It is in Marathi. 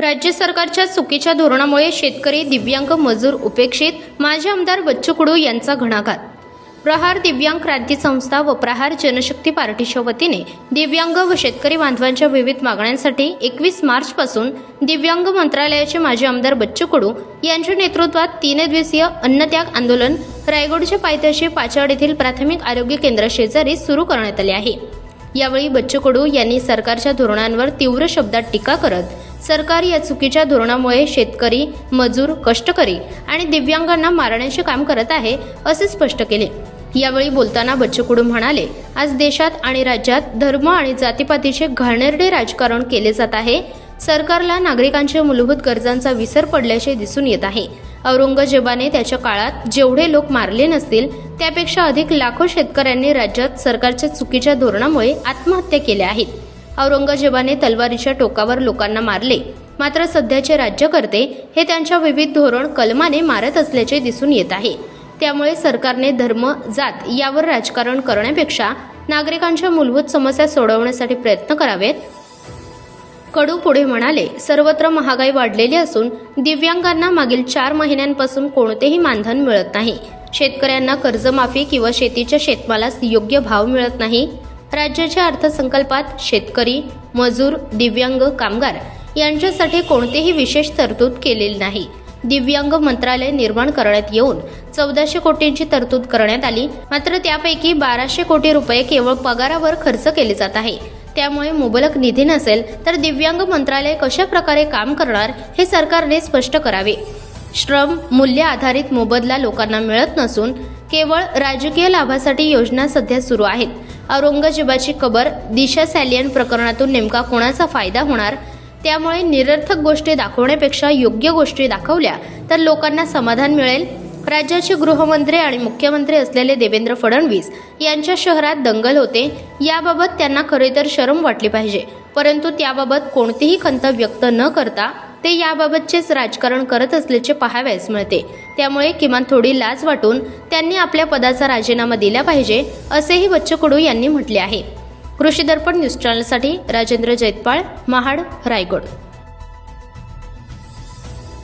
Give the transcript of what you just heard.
राज्य सरकारच्या चुकीच्या धोरणामुळे शेतकरी दिव्यांग मजूर उपेक्षित. माजी आमदार बच्चू कडू यांचा घणाघात. प्रहार दिव्यांग क्रांती संस्था व प्रहार जनशक्ती पार्टीच्या वतीने दिव्यांग व शेतकरी बांधवांच्या विविध मागण्यांसाठी एकवीस मार्चपासून दिव्यांग मंत्रालयाचे माजी आमदार बच्चू कडू यांच्या नेतृत्वात तीन दिवसीय अन्नत्याग आंदोलन रायगडच्या पायथ्याशी पाचाड येथील प्राथमिक आरोग्य केंद्र शेजारी सुरू करण्यात आले आहे. यावेळी बच्चू कडू यांनी सरकारच्या धोरणांवर तीव्र शब्दात टीका करत सरकार या चुकीच्या धोरणामुळे शेतकरी मजूर कष्टकरी आणि दिव्यांगांना मारण्याचे काम करत आहे असे स्पष्ट केले. यावेळी बोलताना बच्चू म्हणाले आज देशात आणि राज्यात धर्म आणि जातीपातीचे घाणेरडे राजकारण केले जात आहे. सरकारला नागरिकांच्या मूलभूत गरजांचा विसर पडल्याचे दिसून येत आहे. औरंगजेबाने त्याच्या काळात जेवढे लोक मारले नसतील त्यापेक्षा अधिक लाखो शेतकऱ्यांनी राज्यात सरकारच्या चुकीच्या धोरणामुळे आत्महत्या केल्या आहेत. औरंगजेबाने तलवारीच्या टोकावर लोकांना मारले. मात्र सध्याचे राज्यकर्ते हे त्यांच्या विविध धोरण कलमाने मारत असल्याचे दिसून येत आहे. त्यामुळे सरकारने धर्म जात यावर राजकारण करण्यापेक्षा नागरिकांच्या मूलभूत समस्या सोडवण्यासाठी प्रयत्न करावेत. कडू पुढे म्हणाले सर्वत्र महागाई वाढलेली असून दिव्यांगांना मागील चार महिन्यांपासून कोणतेही मानधन मिळत नाही. शेतकऱ्यांना कर्जमाफी किंवा शेतीच्या शेतमालास योग्य भाव मिळत नाही. राज्याच्या अर्थसंकल्पात शेतकरी मजूर दिव्यांग कामगार यांच्यासाठी कोणतेही विशेष तरतूद केलेली नाही. दिव्यांग मंत्रालय निर्माण करण्यात येऊन चौदाशे कोटींची तरतूद करण्यात आली. मात्र त्यापैकी बाराशे कोटी रुपये केवळ पगारावर खर्च केले जात आहे. त्यामुळे मुबलक निधी नसेल तर दिव्यांग मंत्रालय कशा प्रकारे काम करणार हे सरकारने स्पष्ट करावे. श्रम मूल्य आधारित मोबदला लोकांना मिळत नसून केवळ राजकीय लाभासाठी योजना सध्या सुरू आहेत. औरंगजेबाची कबर दिशा सॅलियन प्रकरणातून नेमका कोणाचा फायदा होणार? त्यामुळे निरर्थक गोष्टी दाखवण्यापेक्षा योग्य गोष्टी दाखवल्या तर लोकांना समाधान मिळेल? राज्याचे गृहमंत्री आणि मुख्यमंत्री असलेले देवेंद्र फडणवीस यांच्या शहरात दंगल होते. याबाबत त्यांना खरे तर शरम वाटली पाहिजे. परंतु त्याबाबत कोणतीही खंत व्यक्त न करता ते याबाबतचेच राजकारण करत असल्याचे पाहावयास मिळते. त्यामुळे किमान थोडी लाज वाटून त्यांनी आपल्या पदाचा राजीनामा दिला पाहिजे असेही बच्चकडू यांनी म्हटले आहे. कृषी दर्पण न्यूज चॅनलसाठी राजेंद्र जैतपाळ महाड रायगड.